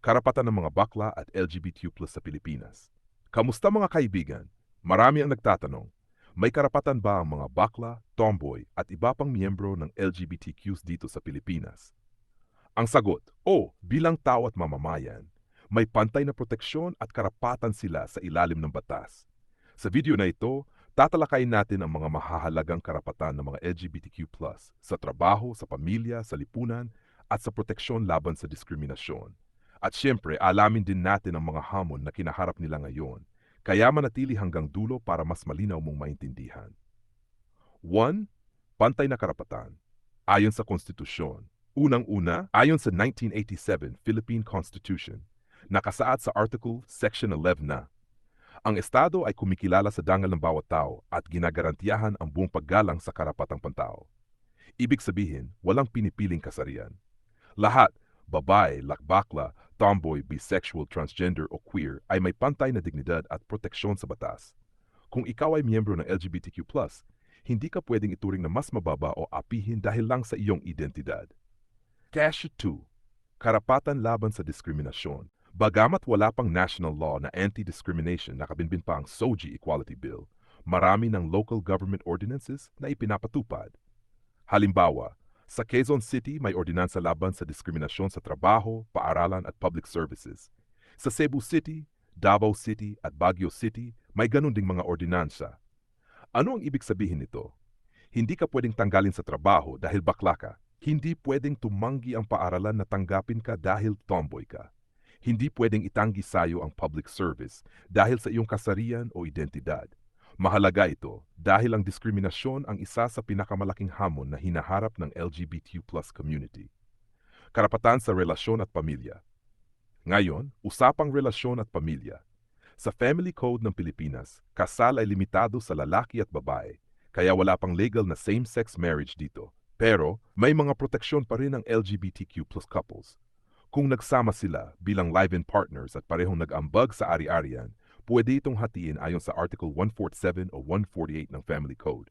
karapatan ng mga bakla at LGBTQ plus sa Pilipinas. Kamusta mga kaibigan? Marami ang nagtatanong, may karapatan ba ang mga bakla, tomboy at iba pang miyembro ng LGBTQs dito sa Pilipinas? Ang sagot, o bilang tao at mamamayan, may pantay na proteksyon at karapatan sila sa ilalim ng batas. Sa video na ito, tatalakayin natin ang mga mahahalagang karapatan ng mga LGBTQ+, sa trabaho, sa pamilya, sa lipunan, at sa proteksyon laban sa diskriminasyon. At siyempre, alamin din natin ang mga hamon na kinaharap nila ngayon, kaya manatili hanggang dulo para mas malinaw mong maintindihan. 1. Pantay na karapatan. Ayon sa konstitusyon. Unang-una, ayon sa 1987 Philippine Constitution, nakasaad sa Article Section 11 na ang Estado ay kumikilala sa dangal ng bawat tao at ginagarantiyahan ang buong paggalang sa karapatang pantao. Ibig sabihin, walang pinipiling kasarian. Lahat, babae, lakbakla, tomboy, bisexual, transgender o queer ay may pantay na dignidad at proteksyon sa batas. Kung ikaw ay miyembro ng LGBTQ+, hindi ka pwedeng ituring na mas mababa o apihin dahil lang sa iyong identidad. Cash 2. Karapatan laban sa diskriminasyon. Bagamat wala pang national law na anti-discrimination na kabinbin pa ang SOGI Equality Bill, marami ng local government ordinances na ipinapatupad. Halimbawa, sa Quezon City, may ordinansa laban sa diskriminasyon sa trabaho, paaralan at public services. Sa Cebu City, Davao City at Baguio City, may ganun ding mga ordinansa. Ano ang ibig sabihin nito? Hindi ka pwedeng tanggalin sa trabaho dahil bakla ka. Hindi pwedeng tumanggi ang paaralan na tanggapin ka dahil tomboy ka. Hindi pwedeng itanggi sayo ang public service dahil sa iyong kasarian o identidad. Mahalaga ito dahil ang diskriminasyon ang isa sa pinakamalaking hamon na hinaharap ng LGBTQ plus community. Karapatan sa relasyon at pamilya. Ngayon, usapang relasyon at pamilya. Sa Family Code ng Pilipinas, kasal ay limitado sa lalaki at babae, kaya wala pang legal na same-sex marriage dito. Pero may mga proteksyon pa rin ang LGBTQ plus couples. Kung nagsama sila bilang live-in partners at parehong nag-ambag sa ari-arian, pwede itong hatiin ayon sa Article 147 o 148 ng Family Code.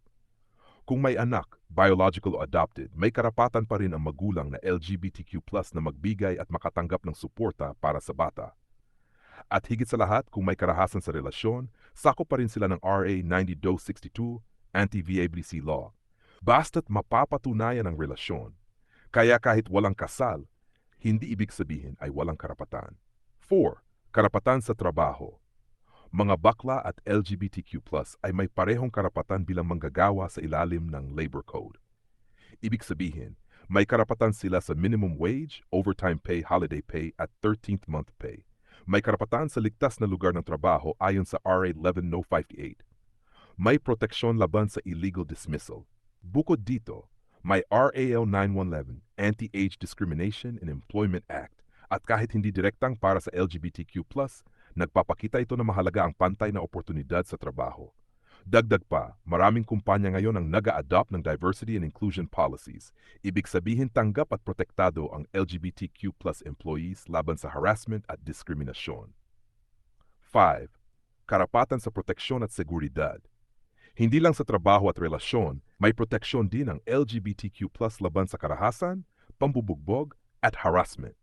Kung may anak, biological o adopted, may karapatan pa rin ang magulang na LGBTQ na magbigay at makatanggap ng suporta para sa bata. At higit sa lahat, kung may karahasan sa relasyon, sako pa rin sila ng RA 9262, Anti-VABC Law. Basta't mapapatunayan ang relasyon. Kaya kahit walang kasal, hindi ibig sabihin ay walang karapatan. 4. Karapatan sa trabaho mga bakla at LGBTQ ay may parehong karapatan bilang manggagawa sa ilalim ng Labor Code. Ibig sabihin, may karapatan sila sa minimum wage, overtime pay, holiday pay at 13th month pay. May karapatan sa ligtas na lugar ng trabaho ayon sa RA 11058. May proteksyon laban sa illegal dismissal. Bukod dito, may RAL 9111, Anti-Age Discrimination in Employment Act, at kahit hindi direktang para sa LGBTQ+, Nagpapakita ito na mahalaga ang pantay na oportunidad sa trabaho. Dagdag pa, maraming kumpanya ngayon ang nag-a-adopt ng diversity and inclusion policies. Ibig sabihin tanggap at protektado ang LGBTQ plus employees laban sa harassment at diskriminasyon. 5. Karapatan sa proteksyon at seguridad. Hindi lang sa trabaho at relasyon, may proteksyon din ang LGBTQ plus laban sa karahasan, pambubugbog at harassment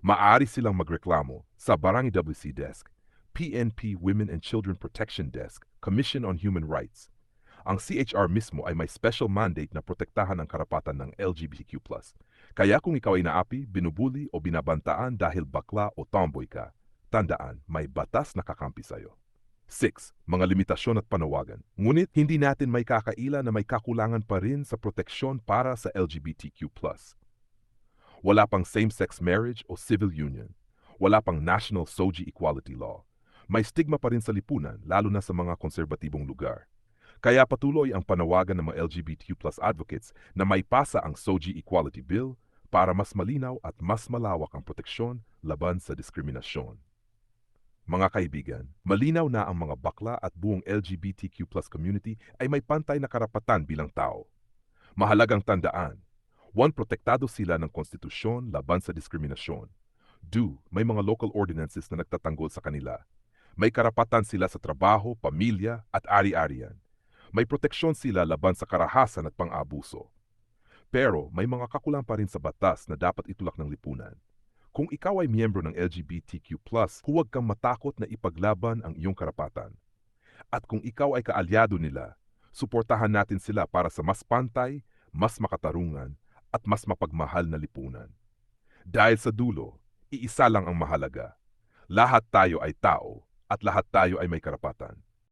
maaari silang magreklamo sa Barangay WC Desk, PNP Women and Children Protection Desk, Commission on Human Rights. Ang CHR mismo ay may special mandate na protektahan ang karapatan ng LGBTQ+. Kaya kung ikaw ay naapi, binubuli o binabantaan dahil bakla o tomboy ka, tandaan, may batas na kakampi sa'yo. 6. Mga limitasyon at panawagan. Ngunit hindi natin may kakaila na may kakulangan pa rin sa proteksyon para sa LGBTQ+. Wala pang same-sex marriage o civil union. Wala pang national SOGI equality law. May stigma pa rin sa lipunan, lalo na sa mga konserbatibong lugar. Kaya patuloy ang panawagan ng mga LGBTQ plus advocates na may pasa ang SOGI Equality Bill para mas malinaw at mas malawak ang proteksyon laban sa diskriminasyon. Mga kaibigan, malinaw na ang mga bakla at buong LGBTQ plus community ay may pantay na karapatan bilang tao. Mahalagang tandaan, one, protektado sila ng konstitusyon laban sa diskriminasyon. Two, may mga local ordinances na nagtatanggol sa kanila. May karapatan sila sa trabaho, pamilya at ari-arian. May proteksyon sila laban sa karahasan at pang-abuso. Pero may mga kakulang pa rin sa batas na dapat itulak ng lipunan. Kung ikaw ay miyembro ng LGBTQ+, huwag kang matakot na ipaglaban ang iyong karapatan. At kung ikaw ay kaalyado nila, suportahan natin sila para sa mas pantay, mas makatarungan, at mas mapagmahal na lipunan. Dahil sa dulo, iisa lang ang mahalaga. Lahat tayo ay tao at lahat tayo ay may karapatan.